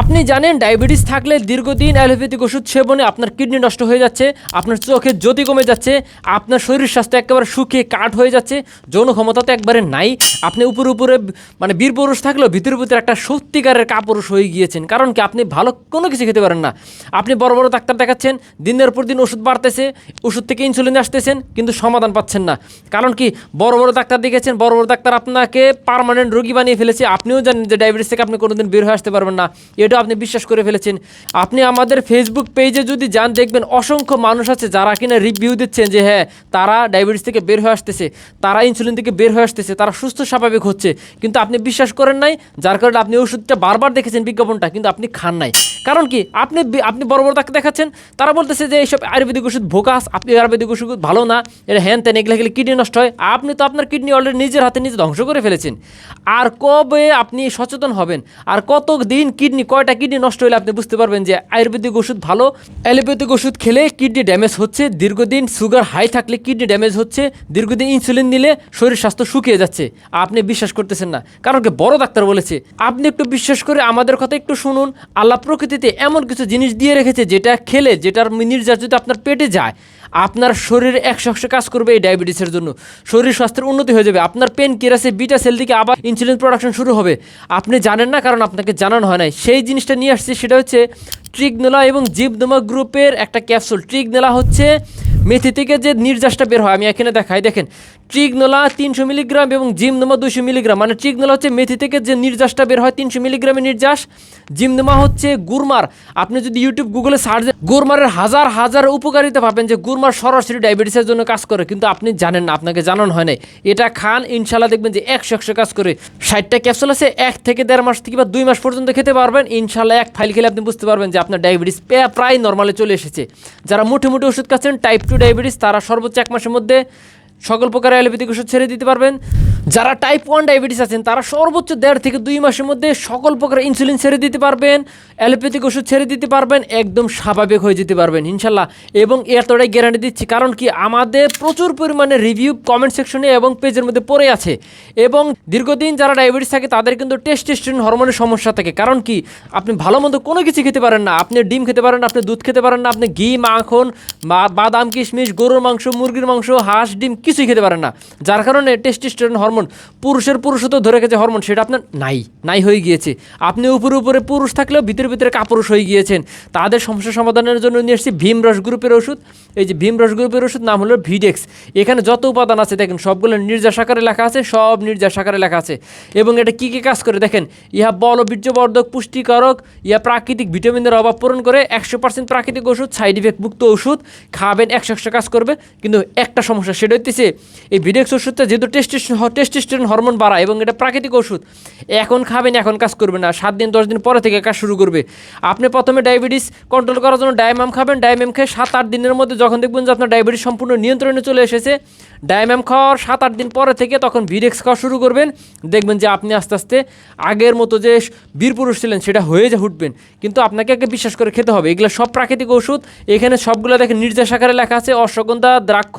আপনি জানেন ডায়াবেটিস থাকলে দীর্ঘদিন অ্যালোপ্যাথিক ওষুধ সেবনে আপনার কিডনি নষ্ট হয়ে যাচ্ছে, আপনার চোখের জ্যোতি কমে যাচ্ছে, আপনার শরীর স্বাস্থ্য একেবারে শুকিয়ে কাঠ হয়ে যাচ্ছে, যৌন ক্ষমতা তো একবারে নাই। আপনি উপরে উপরে মানে বীর পুরুষ থাকলেও ভিতরে ভিতরে একটা সত্যিকারের কাপুরুষ হয়ে গিয়েছেন। কারণ কি? আপনি ভালো কোনো কিছু খেতে পারেন না। আপনি বড় বড় ডাক্তার দেখাচ্ছেন, দিনের পর দিন ওষুধ বাড়তেছে, ওষুধ থেকে ইনসুলিন আসতেছেন, কিন্তু সমাধান পাচ্ছেন না। কারণ কি? বড় বড় ডাক্তার দেখেছেন বড় বড় ডাক্তার আপনাকে পার্মানেন্ট রোগী বানিয়ে ফেলেছে। আপনিও জানেন যে ডায়াবেটিস থেকে আপনি কোনোদিন বের হয়ে আসতে পারবেন না। এটাও আপনি বিশ্বাস করে ফেলেছেন। আপনি আমাদের ফেসবুক পেজে যদি যান, দেখবেন অসংখ্য মানুষ আছে যারা কিনা রিভিউ দিচ্ছেন যে হ্যাঁ তারা ডায়াবেটিস থেকে বের হয়ে আসতেছে, তারা ইনসুলিন থেকে বের হয়ে আসতেছে, তারা সুস্থ, স্বাভাবিক হচ্ছে। কিন্তু আপনি বিশ্বাস করেন নাই, যার কারণে আপনি ওষুধটা বারবার দেখেছেন বিজ্ঞাপনটা, কিন্তু আপনি খান নাই। কারণ কি? আপনি আপনি বড় বড় ডাক্তার দেখাচ্ছেন, তারা বলতেছে যে এইসব আয়ুর্বেদিক ওষুধ ভোকাস, আপনি আয়ুর্বেদিক ওষুধ ভালো না এটা হ্যান তেন এগুলো খেলে কিডনি নষ্ট হয়। আপনি তো আপনার কিডনি অলরেডি নিজের হাতে নিজে ধ্বংস করে ফেলেছেন। আর কবে আপনি সচেতন হবেন? আর কত দিন কিডনি, কয়টা কিডনি নষ্ট হলে আপনি বুঝতে পারবেন যে আয়ুর্বেদিক ওষুধ ভালো, অ্যালোপ্যাথিক ওষুধ খেলে কিডনি ড্যামেজ হচ্ছে, দীর্ঘদিন সুগার হাই থাকলে কিডনি ড্যামেজ হচ্ছে, দীর্ঘদিন ইনসুলিন নিলে শরীর স্বাস্থ্য শুকিয়ে যাচ্ছে। আপনি বিশ্বাস করতেছেন না। কারণ কি? বড় ডাক্তার বলেছে, আপনি একটু বিশ্বাস করে আমাদের কথা একটু শুনুন, আল্লাহ প্রকৃতিতে এমন কিছু জিনিস দিয়ে রেখেছে যেটা খেলে, যেটার নির্যাস যদি আপনার পেটে যায়, আপনার শরীরে একশো একশো কাজ করবে এই ডায়াবেটিসের জন্য। শরীর স্বাস্থ্যের উন্নতি হয়ে যাবে। আপনার পেন কেরাসে বিটা সেল থেকে আবার ইনসুলিন প্রোডাকশন শুরু হবে। আপনি জানেন না, কারণ আপনাকে জানানো হয় নাই। সেই জিনিসটা নিয়ে আসছে, সেটা হচ্ছে ট্রিগনোলা এবং জিবনোমা গ্রুপের একটা ক্যাপসুল। ট্রিগনোলা হচ্ছে মেথি থেকে যে নির্যাসটা বের হয়, আমি এখানে দেখাই। দেখেন, ট্রিগনোলা তিনশো মিলিগ্রাম এবং জিমনোমা দুশো মিলিগ্রাম। মানে ট্রিগনোলা হচ্ছে মেথি থেকে যে নির্যাসটা বের হয়, তিনশো মিলিগ্রামের নির্যাস। জিমনোমা হচ্ছে গুরমার। আপনি যদি ইউটিউব গুগলে সার্চ গুরমারের হাজার হাজার উপকারিতা পাবেন যে গুরমার সরাসরি ডায়াবেটিসের জন্য কাজ করে। কিন্তু আপনি জানেন না, আপনাকে জানানো হয় নাই। এটা খান, ইনশাল্লাহ দেখবেন যে একশো একশো কাজ করে। ষাটটা ক্যাপসুল আছে, এক থেকে দেড় মাস থেকে বা দুই মাস পর্যন্ত খেতে পারবেন। ইনশাল্লাহ এক ফাইল খেলে আপনি বুঝতে পারবেন যে আপনার ডায়াবেটিস প্রায় নর্মালে চলে এসেছে। যারা মুঠে মুঠে ওষুধ খাচ্ছেন টাইপ টু ডায়াবেটিস তারা সর্বোচ্চ এক মাসের মধ্যে সকল প্রকার অ্যালোপ্যাথিক ওষুধ ছেড়ে দিতে পারবেন। যারা টাইপ ওয়ান ডায়াবেটিস আছেন, তারা সর্বোচ্চ দেড় থেকে দুই মাসের মধ্যে সকল প্রকার ইনসুলিন ছেড়ে দিতে পারবেন অ্যালোপ্যাথিক ওষুধ ছেড়ে দিতে পারবেন, একদম স্বাভাবিক হয়ে যেতে পারবেন, ইনশাল্লাহ। এবং এতটাই গ্যারান্টি দিচ্ছি, কারণ কি আমাদের প্রচুর পরিমাণে রিভিউ কমেন্ট সেকশনে এবং পেজের মধ্যে পড়ে আছে। এবং দীর্ঘদিন যারা ডায়াবেটিস থাকে, তাদের কিন্তু টেস্টোস্টেরন হরমোনের সমস্যা থাকে। কারণ কি আপনি ভালো মন্দ কোনো কিছু খেতে পারেন না। আপনি ডিম খেতে পারেন না, আপনি দুধ খেতে পারেন না, আপনি ঘি, মাখন বাদাম, কিশমিশ, গরুর মাংস, মুরগির মাংস, হাঁস, ডিম, কিছুই খেতে পারেন না। যার কারণে টেস্টোস্টেরন হরমোন পুরুষের পুরুষত্ব ধরে গেছে হরমোন, সেটা আপনার নাই নাই হয়ে গিয়েছে। আপনি উপরে উপরে পুরুষ থাকলেও ভিতরে ভিতরে কাপুরুষ হয়ে গিয়েছেন। তাদের সমস্যা সমাধানের জন্য নিয়ে এসেছি ভীমরস গ্রুপের ওষুধ। এই যে ভীমরস গ্রুপের ওষুধ নাম হলো ভিডেক্স। এখানে যত উপাদান আছে, দেখেন সবগুলো নির্যাস আকারে লেখা আছে, সব নির্যাস আকারে লেখা আছে। এবং এটা কী কী কাজ করে, দেখেন, ইহা বল বীর্যবর্ধক, পুষ্টিকারক, ইহা প্রাকৃতিক ভিটামিনের অভাব পূরণ করে একশো পার্সেন্ট প্রাকৃতিক ওষুধ সাইড ইফেক্ট মুক্ত ওষুধ, খাবেন, একশো একশো কাজ করবে। কিন্তু একটা সমস্যা, সেটা হচ্ছে এই ভিডেক্স ওষুধটা যেহেতু টেস্টিস্টন টেস্টিস্টন হরমোন বাড়ায় এবং এটা প্রাকৃতিক ওষুধ। এখন খাবেন, এখন কাজ করবে না। সাত দিন, দশ দিন পরে থেকে কাজ শুরু করবে। আপনি প্রথমে ডায়াবেটিস কন্ট্রোল করার জন্য ডায়ামাম খাবেন। ডায়ামাম খেয়ে সাত, আট দিনের মধ্যে যখন দেখবেন যে আপনার ডায়াবেটিস সম্পূর্ণ নিয়ন্ত্রণে চলে এসেছে ডায়ামাম খাওয়ার সাত আট দিন পরে থেকে তখন ভিডেক্স খাওয়া শুরু করবেন। দেখবেন যে আপনি আস্তে আস্তে আগের মতো যে বীর পুরুষ ছিলেন সেটা হয়ে যা উঠবেন কিন্তু আপনাকে আগে বিশ্বাস করে খেতে হবে। এগুলো সব প্রাকৃতিক ওষুধ এখানে সবগুলো দেখেন নির্দেশ আকারে লেখা আছে, অশ্বগন্ধা, দ্রাক্ষ,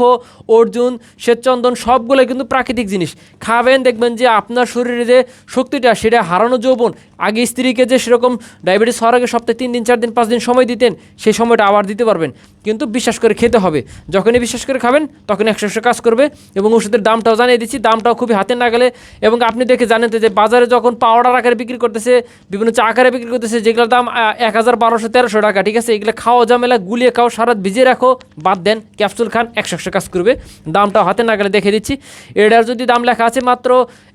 অর্জুন, শ্বেতচন্দন সবগুলো কিন্তু প্রাকৃতিক জিনিস। খাবেন, দেখবেন যে আপনার শরীরে যে শক্তিটা সেটা হারানো যৌবন। আগে স্ত্রীকে যে সেরকম ডায়াবেটিস হওয়ার আগে সপ্তাহে তিন দিন, চার দিন, পাঁচ দিন সময় দিতেন, সেই সময়টা আবার দিতে পারবেন। কিন্তু বিশ্বাস করে খেতে হবে। যখনই বিশ্বাস করে খাবেন, তখন একশো একশো কাজ করবে এবং ওষুধের দামটাও জানিয়ে দিচ্ছি, দামটাও খুবই হাতে না গেলে এবং আপনি দেখে জানেন যে বাজারে যখন পাউডার আকারে বিক্রি করতেছে, বিভিন্ন চা আকারে বিক্রি করতেছে, যেগুলোর দাম এক হাজার বারোশো, তেরোশো টাকা, ঠিক আছে? এগুলো খাওয়া ঝামেলা, গুলিয়ে খাও সারা ভিজিয়ে রাখো, বাদ দেন, ক্যাপসুল খান, একশো একশো কাজ করবে। দামটাও হাতে না গেলে দেখে দিচ্ছি। এটার যদি দাম লেখা আছে মাত্র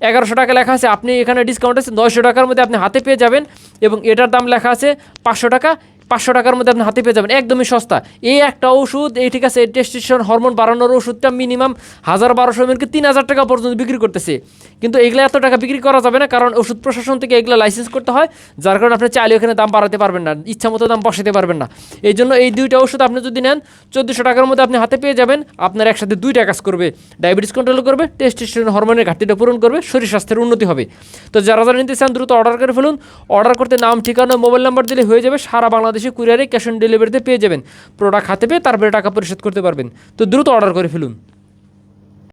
এগারোশো টাকা লেখা আছে, আপনি এখানে ডিসকাউন্ট আছে নয়শো টাকার মধ্যে আপনি হাতে পেয়ে যাবেন এবং এটার দাম লেখা আছে পাঁচশো টাকা। পাঁচশো টাকার মধ্যে আপনি হাতে পেয়ে যাবেন। একদমই সস্তা। এই একটা ওষুধ, এই ঠিক আছে টেস্টিশন হরমোন বাড়ানোর ওষুধটা মিনিমাম হাজার বারোশো এমনকি তিন হাজার টাকা পর্যন্ত বিক্রি করতেছে। কিন্তু এগুলো এত টাকা বিক্রি করা যাবে না, কারণ ওষুধ প্রশাসন থেকে এগুলো লাইসেন্স করতে হয়, যার কারণে আপনি চাইলে ওখানে দাম বাড়াতে পারবেন না ইচ্ছা মতো দাম বসাতে পারবেন না। এই জন্য এই দুইটা ওষুধ আপনি যদি নেন, চোদ্দোশো টাকার মধ্যে আপনি হাতে পেয়ে যাবেন, আপনার একসাথে দুইটা কাজ করবে। ডায়াবেটিস কন্ট্রোল করবে টেস্টিস্টেরন হরমোনের ঘাটতিটা পূরণ করবে, শরীর স্বাস্থ্যের উন্নতি হবে। তো যারা যারা নিতে চান, দ্রুত অর্ডার করে ফেলুন। অর্ডার করতে নাম, ঠিকানা মোবাইল নাম্বার দিলে হয়ে যাবে, সারা বাংলাদেশে কুরিয়ারে ক্যাশ অন ডেলিভারিতে পেয়ে যাবেন। প্রোডাক্ট হাতে পেয়ে তারপরে টাকা পরিশোধ করতে পারবেন। তো দ্রুত অর্ডার করে ফেলুন।